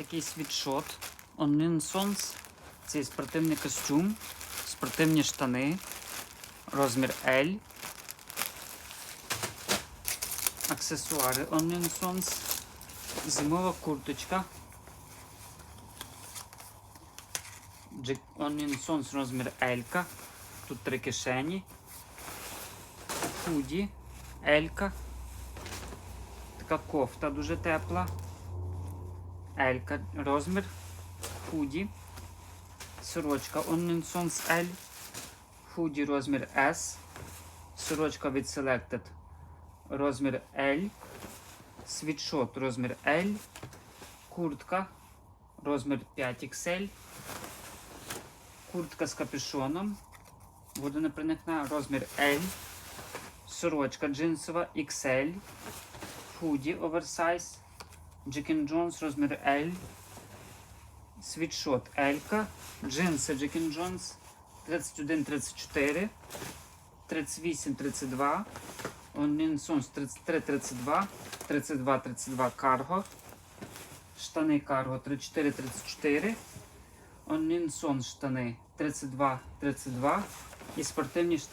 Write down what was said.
такий світшот. Оннінсонс. Це спортивний костюм, спортивні штани, розмір L. Аксесуари Оннінсонс. Зимова курточка. Оннінсонс розмір L. Тут три кишені. Худі. Елька. Така кофта дуже тепла. Елька розмір. Худі. Сорочка Onlinsons L. Худі розмір S. Сорочка від Selected розмір L. Світшот розмір L. Куртка розмір 5XL. Куртка з капюшоном. Водонепроникна розмір L. Сорочка джинсова XL. Худі оверсайз. Джекін Джонс розмір L. Світшот L. Джинси Джекін Джонс 31-34. 38-32. Онлінсонс 33-32. 32-32 карго. Штани карго 34-34. Онлінсон штани 32-32. І спортивні штани.